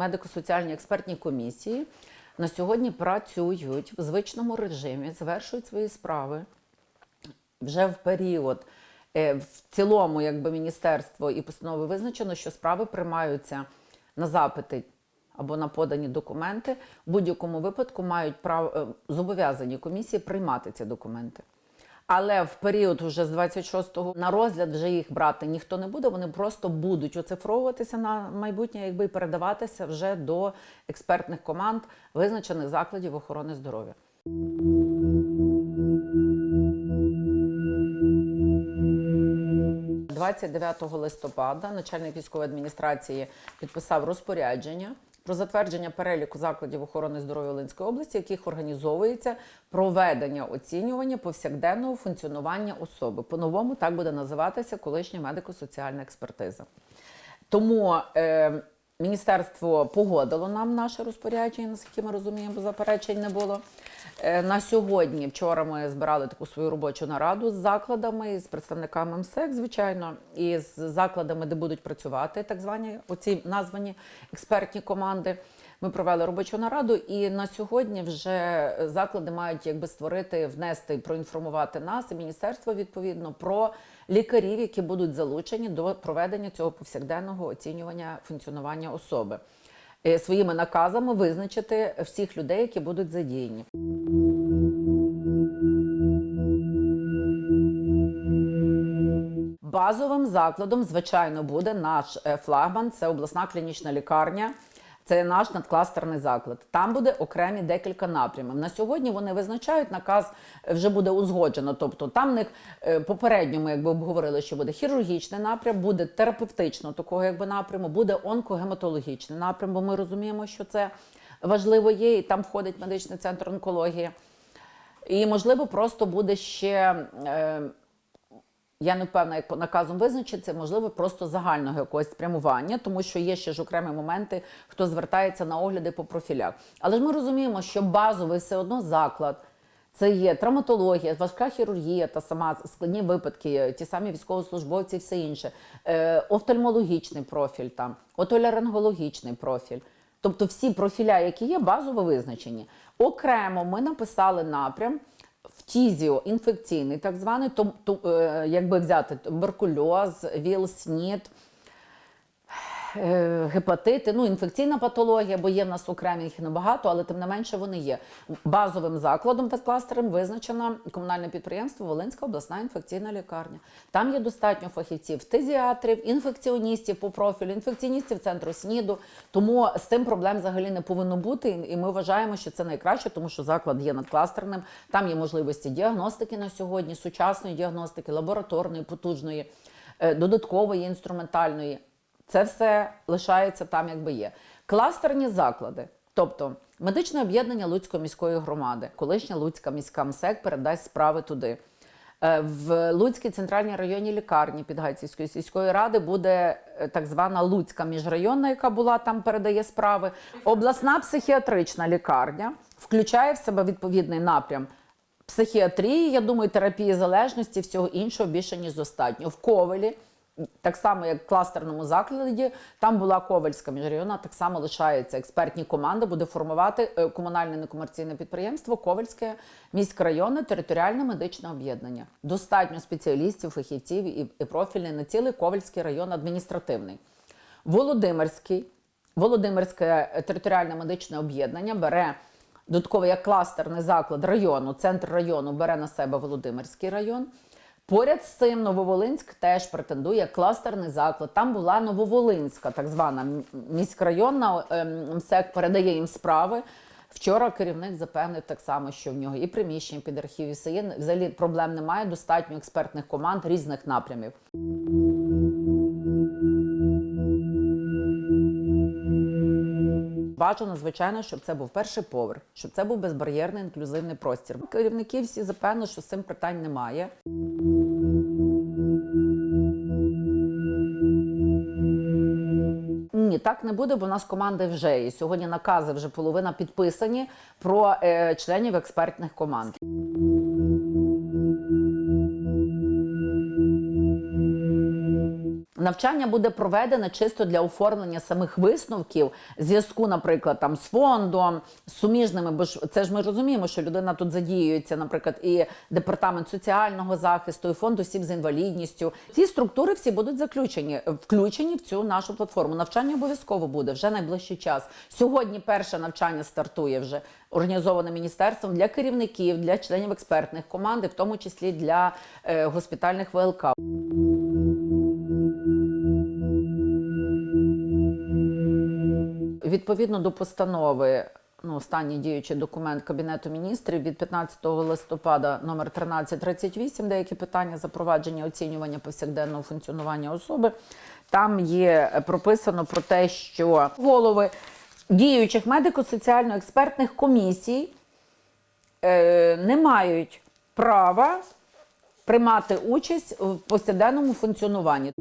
медико-соціальні експертні комісії на сьогодні працюють в звичному режимі, завершують свої справи вже в період. е, В цілому, якби міністерство і постанови визначено, що справи приймаються на запити або на подані документи. В будь-якому випадку мають право е, зобов'язані комісії приймати ці документи. Але в період вже з 26-го на розгляд вже їх брати ніхто не буде. Вони просто будуть оцифровуватися на майбутнє, якби передаватися вже до експертних команд визначених закладів охорони здоров'я. 29 листопада начальник військової адміністрації підписав розпорядження про затвердження переліку закладів охорони здоров'я Волинської області, яких організовується проведення оцінювання повсякденного функціонування особи. По-новому так буде називатися колишня медико-соціальна експертиза. Тому е, міністерство погодило нам наше розпорядження, наскільки ми розуміємо, заперечень не було. Е, на сьогодні, вчора ми збирали таку свою робочу нараду з закладами, з представниками МСЕК, звичайно, і з закладами, де будуть працювати так звані оці названі експертні команди. Ми провели робочу нараду, і на сьогодні вже заклади мають якби створити, внести, проінформувати нас і міністерство відповідно про лікарів, які будуть залучені до проведення цього повсякденного оцінювання функціонування особи. Е, Своїми наказами визначити всіх людей, які будуть задіяні. Базовим закладом, звичайно, буде наш е, флагман, це обласна клінічна лікарня. Це наш надкластерний заклад. Там буде окремі декілька напрямів. На сьогодні вони визначають, наказ вже буде узгоджено. Тобто там в них е, попередньо ми якби обговорили, що буде хірургічний напрям, буде терапевтично такого якби напряму, буде онкогематологічний напрям, бо ми розуміємо, що це важливо є, і там входить медичний центр онкології. І можливо, просто буде ще. Е, я не впевнена, як наказом визначиться, можливо, просто загального якогось спрямування, тому що є ще ж окремі моменти, хто звертається на огляди по профілях. Але ж ми розуміємо, що базовий все одно заклад. Це є травматологія, важка хірургія, та сама складні випадки, ті самі військовослужбовці, і все інше, е, офтальмологічний профіль, там, отоларингологічний профіль. Тобто всі профіля, які є, базово визначені. Окремо ми написали напрям фтізіо, інфекційний, так званий, то, то, е, якби взяти туберкульоз, ВІЛ, СНІД, гепатити, ну, інфекційна патологія, бо є в нас окремі їх небагато, але тим не менше вони є. Базовим закладом та кластером визначено комунальне підприємство Волинська обласна інфекційна лікарня. Там є достатньо фахівців, фтизіатрів, інфекціоністів по профілю, інфекціоністів центру СНІДу. Тому з цим проблем взагалі не повинно бути. І ми вважаємо, що це найкраще, тому що заклад є надкластерним. Там є можливості діагностики на сьогодні, сучасної діагностики, лабораторної, потужної, е, додаткової, інструментальної. Це все лишається там, якби є. Кластерні заклади, тобто медичне об'єднання Луцької міської громади, колишня Луцька міська МСЕК передасть справи туди. Е, В Луцькій центральній районній лікарні Підгайцівської сільської ради буде е, так звана Луцька міжрайонна, яка була там, передає справи. Обласна психіатрична лікарня включає в себе відповідний напрям психіатрії, я думаю, терапії залежності, всього іншого більше ніж достатньо. В Ковелі, так само як в кластерному закладі, там була Ковальська міжрайонна, так само лишається експертні команди, буде формувати е, комунальне некомерційне підприємство Ковальське міськрайонне територіальне медичне об'єднання. Достатньо спеціалістів, фахівців і, і профільний на цілий Ковальський район адміністративний. Володимирський, Володимирське територіальне медичне об'єднання бере додатково як кластерний заклад району, центр району бере на себе Володимирський район. Поряд з цим Нововолинськ теж претендує кластерний заклад. Там була Нововолинська, так звана міськрайонна ем, МСЕК передає їм справи. Вчора керівник запевнив так само, що в нього і приміщення під архів, і. Взагалі проблем немає. Достатньо експертних команд різних напрямів. Бажано, звичайно, щоб це був перший поверх, щоб це був безбар'єрний інклюзивний простір. Керівники всі запевнили, що з цим питань немає. Так не буде, бо у нас команди вже і Сьогодні накази вже половина підписані про е, членів експертних команд. Навчання буде проведене чисто для оформлення самих висновків, зв'язку, наприклад, там з фондом, з суміжними, бо ж це ж ми розуміємо, що людина тут задіюється, наприклад, і департамент соціального захисту, і фонд осіб з інвалідністю. Ці структури всі будуть заключені, включені в цю нашу платформу. Навчання обов'язково буде вже найближчий час. Сьогодні перше навчання стартує вже організоване міністерством для керівників, для членів експертних команд, в тому числі для е, госпітальних ВЛК. Відповідно до постанови, ну, останній діючий документ Кабінету міністрів від 15 листопада номер 1338, деякі питання запровадження оцінювання повсякденного функціонування особи. Там є прописано про те, що голови діючих медико-соціально-експертних комісій е, не мають права приймати участь в повсякденному функціонуванні.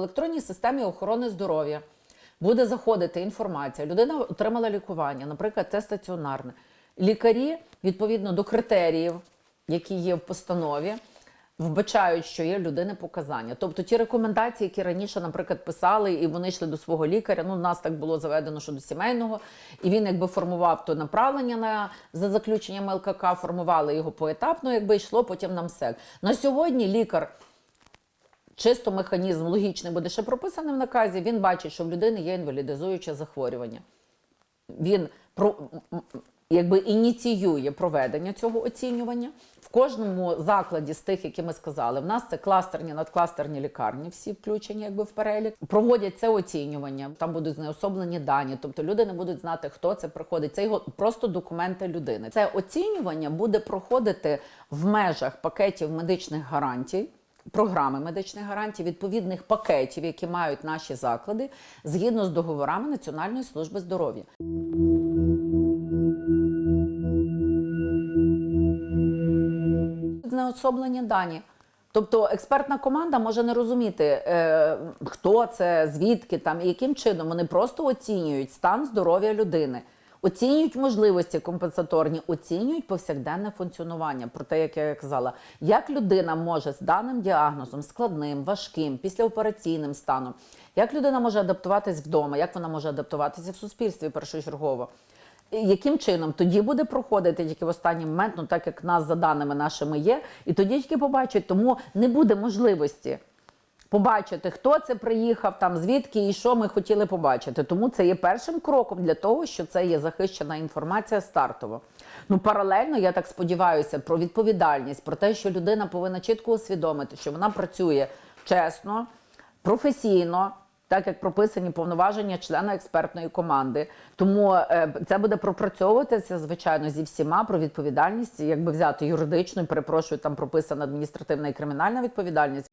Електронній системі охорони здоров'я буде заходити інформація. Людина отримала лікування, наприклад, це стаціонарне. Лікарі, відповідно до критеріїв, які є в постанові, вбачають, що є людини показання. Тобто ті рекомендації, які раніше, наприклад, писали, і вони йшли до свого лікаря. Ну, у нас так було заведено, що до сімейного, і він якби формував то направлення на за заключенням ЛКК, формували його поетапно, якби йшло потім на МСЕК. На сьогодні лікар чисто механізм логічний буде ще прописаний в наказі. Він бачить, що в людини є інвалідизуюче захворювання. Він про якби ініціює проведення цього оцінювання в кожному закладі з тих, які ми сказали. В нас це кластерні, надкластерні лікарні, всі включені якби в перелік. Проводять це оцінювання. Там будуть знеособлені дані, тобто люди не будуть знати, хто це приходить. Це його просто документи людини. Це оцінювання буде проходити в межах пакетів медичних гарантій. Програми медичних гарантій, відповідних пакетів, які мають наші заклади, згідно з договорами Національної служби здоров'я. Знеособлені дані. Тобто експертна команда може не розуміти, е, хто це, звідки там і яким чином вони просто оцінюють стан здоров'я людини, оцінюють можливості компенсаторні, оцінюють повсякденне функціонування. Про те, як я казала, як людина може з даним діагнозом, складним, важким, післяопераційним станом, як людина може адаптуватись вдома, як вона може адаптуватися в суспільстві першочергово. Яким чином тоді буде проходити тільки в останній момент, ну так як нас за даними нашими є, і тоді тільки побачать, тому не буде можливості побачити, хто це приїхав, там звідки і що ми хотіли побачити. Тому це є першим кроком для того, що це є захищена інформація стартово. Ну паралельно, я так сподіваюся, про відповідальність, про те, що людина повинна чітко усвідомити, що вона працює чесно, професійно. Так як прописані повноваження члена експертної команди, тому е, це буде пропрацьовуватися звичайно зі всіма про відповідальність, якби взяти юридичну, перепрошую, там прописана адміністративна і кримінальна відповідальність.